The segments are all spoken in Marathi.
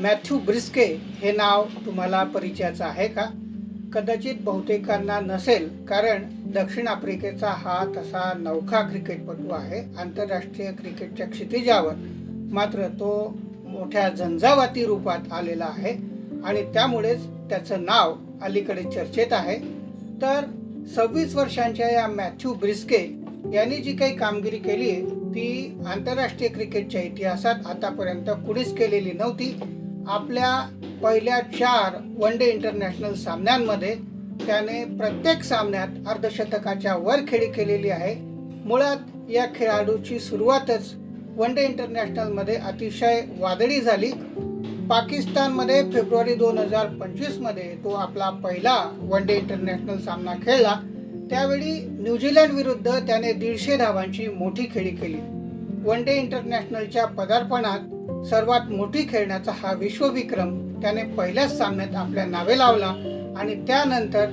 मॅथ्यू ब्रिस्के हे नाव तुम्हाला परिचयाचं आहे का? कदाचित बहुतेकांना नसेल कारण दक्षिण आफ्रिकेचा हा तसा नौखा क्रिकेटपटू आहे. आंतरराष्ट्रीय क्रिकेटच्या क्षितिजावर मात्र तो मोठ्या झंझावाती रूपात आलेला आहे आणि त्यामुळेच त्याचं नाव अलीकडे चर्चेत आहे. तर सव्वीस वर्षांच्या या मॅथ्यू ब्रिस्के यांनी जी काही कामगिरी केली आहे ती आंतरराष्ट्रीय क्रिकेटच्या इतिहासात आतापर्यंत कुणीच केलेली नव्हती. आपल्या पहिल्या चार वन डे इंटरनॅशनल सामन्यांमध्ये त्याने प्रत्येक सामन्यात अर्धशतकाच्या वर खेळी केलेली आहे. मुळात या खेळाडूची सुरुवातच वन डे इंटरनॅशनलमध्ये अतिशय वादळी झाली. पाकिस्तानमध्ये फेब्रुवारी दोन हजार पंचवीसमध्ये तो आपला पहिला वन डे इंटरनॅशनल सामना खेळला. त्यावेळी न्यूझीलंड विरुद्ध त्याने दीडशे धावांची मोठी खेळी केली. वन डे इंटरनॅशनलच्या पदार्पणात सर्वात मोठी खेळण्याचा हा विश्वविक्रम त्याने पहिल्याच सामन्यात आपल्या नावे लावला आणि त्यानंतर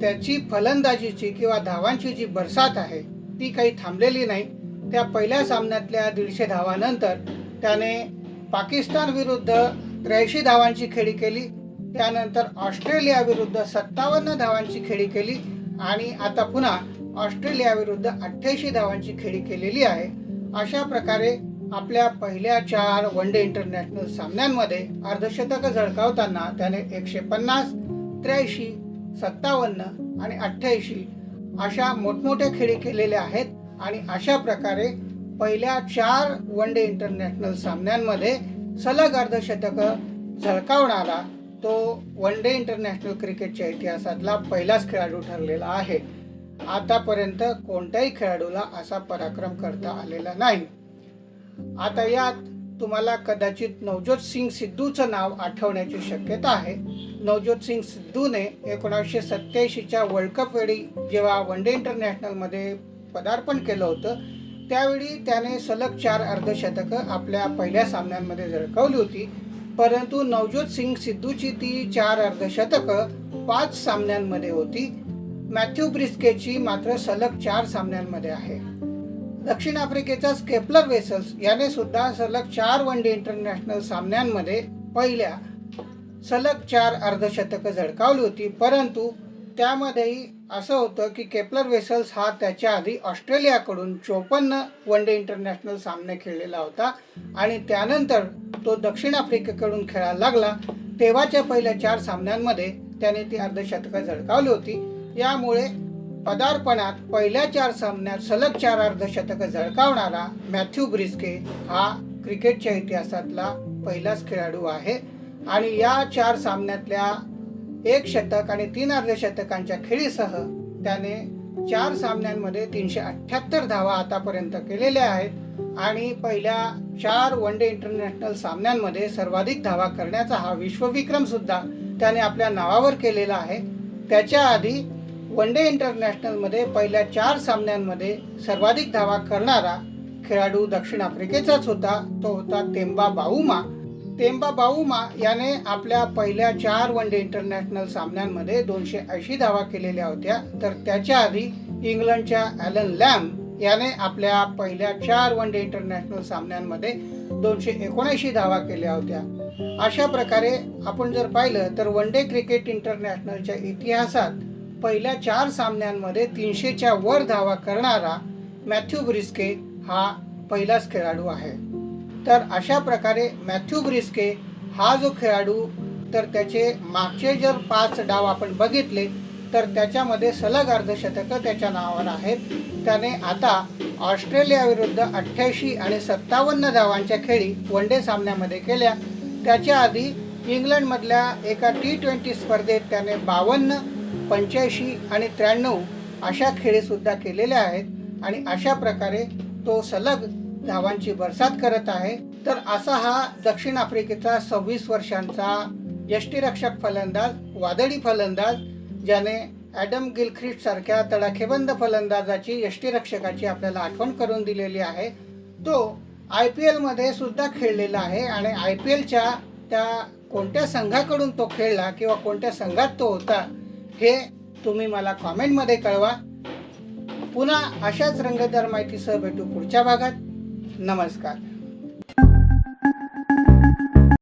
त्याची फलंदाजीची किंवा धावांची जी बरसात आहे ती काही थांबलेली नाही. त्या पहिल्या सामन्यातल्या दीडशे धावानंतर त्याने पाकिस्तान विरुद्ध त्र्याऐंशी धावांची खेळी केली त्यानंतर ऑस्ट्रेलिया विरुद्ध सत्तावन्न धावांची खेळी केली आणि आता पुन्हा ऑस्ट्रेलिया विरुद्ध अठ्ठ्याऐंशी धावांची खेळी केलेली आहे. अशा प्रकारे आपल्या पहिल्या चार वन डे इंटरनॅशनल सामन्यांमध्ये अर्धशतक झळकावताना त्याने एकशे पन्नास त्र्याऐंशी सत्तावन्न आणि अठ्ठ्याऐंशी अशा मोठमोठ्या खेळी केलेल्या आहेत आणि अशा प्रकारे पहिल्या चार वन डे इंटरनॅशनल सामन्यांमध्ये सलग अर्धशतक झळकावणारा तो वन डे इंटरनॅशनल क्रिकेटच्या इतिहासातला पहिलाच खेळाडू ठरलेला आहे. आतापर्यंत कोणत्याही खेळाडूला असा पराक्रम करता आलेला नाही. आता यात तुम्हाला कदाचित नवजोत सिंग सिद्धूचं नाव आठवण्याची शक्यता आहे. नवजोत सिंग सिद्धूने एकोणावीसशे सत्याऐंशीच्या वर्ल्ड कप वेळी जेव्हा वन डे इंटरनॅशनलमध्ये पदार्पण केलं होतं त्यावेळी त्याने सलग चार अर्धशतकं आपल्या पहिल्या सामन्यांमध्ये झळकावली होती. परंतु नवजोत सिंग सिद्धूची ती चार अर्धशतकं पाच सामन्यांमध्ये होती. मॅथ्यू ब्रिस्केची मात्र सलग चार सामन्यांमध्ये आहे. दक्षिण आफ्रिकेचा स्केपलर वेसल्स याने सुद्धा सलग चार वन डे इंटरनॅशनल सामन्यांमध्ये पहिल्या सलग चार अर्धशतकं झळकावली होती. परंतु त्यामध्येही असं होतं की केपलर वेसल्स हा त्याच्या आधी ऑस्ट्रेलियाकडून चोपन्न वन डे इंटरनॅशनल सामने खेळलेला होता आणि त्यानंतर तो दक्षिण आफ्रिकेकडून खेळायला लागला. तेव्हाच्या पहिल्या चार सामन्यांमध्ये त्याने ती अर्धशतकं झळकावली होती. यामुळे पदार्पणात पहिल्या चार सामन्यात सलग चार अर्धशतकं झळकावणारा मॅथ्यू ब्रिस्के हा क्रिकेटच्या इतिहासातला पहिलाच खेळाडू आहे. आणि या चार सामन्यातल्या एक शतक आणि तीन अर्धशतकांच्या खेळीसह त्याने चार सामन्यांमध्ये तीनशे अठ्ठ्याहत्तर धावा आतापर्यंत केलेल्या आहेत. आणि पहिल्या चार वन डे इंटरनॅशनल सामन्यांमध्ये सर्वाधिक धावा करण्याचा हा विश्वविक्रम सुद्धा त्याने आपल्या नावावर केलेला आहे. त्याच्या आधी वन डे इंटरनॅशनलमध्ये पहिल्या चार सामन्यांमध्ये सर्वाधिक धावा करणारा खेळाडू दक्षिण आफ्रिकेचाच होता. तो होता तेंबा बाऊमा तेंबा बाऊमा याने आपल्या पहिल्या चार वन डे इंटरनॅशनल सामन्यांमध्ये दोनशे ऐंशी धावा केलेल्या होत्या. तर त्याच्या आधी इंग्लंडच्या ॲलन लॅम याने आपल्या पहिल्या चार वन डे इंटरनॅशनल सामन्यांमध्ये दोनशे एकोणऐंशी धावा केल्या होत्या. अशा प्रकारे आपण जर पाहिलं तर वन डे क्रिकेट इंटरनॅशनलच्या इतिहासात पहिल्या चार सामन्यांमध्ये तीनशेच्या वर धावा करणारा मॅथ्यू ब्रिस्के हा पहिलाच खेळाडू आहे. तर अशा प्रकारे मॅथ्यू ब्रिस्के हा जो खेळाडू तर त्याचे मागचे जर पाच डाव आपण बघितले तर त्याच्यामध्ये सलग अर्धशतकं त्याच्या नावावर आहेत. त्याने आता ऑस्ट्रेलियाविरुद्ध अठ्ठ्याऐंशी आणि सत्तावन्न धावांच्या खेळी वन डे सामन्यामध्ये केल्या. त्याच्या आधी इंग्लंडमधल्या एका टी ट्वेंटी स्पर्धेत त्याने बावन्न पंच्याऐंशी आणि त्र्याण्णव अशा खेळीसुद्धा केलेल्या आहेत आणि अशा प्रकारे तो सलग धावांची बरसात करत आहे. तर असा हा दक्षिण आफ्रिकेचा सव्वीस वर्षांचा यष्टीरक्षक फलंदाज वादळी फलंदाज ज्याने ॲडम गिलख्रिस्ट सारख्या तडाखेबंद फलंदाजाची यष्टीरक्षकाची आपल्याला आठवण करून दिलेली आहे. तो आय पी एलमध्ये सुद्धा खेळलेला आहे आणि आय पी एलच्या त्या कोणत्या संघाकडून तो खेळला किंवा कोणत्या संघात तो होता हे तुम्ही मला कॉमेंटमध्ये कळवा. पुन्हा अशाच रंगतदार माहितीसह भेटू पुढच्या भागात. नमस्कार.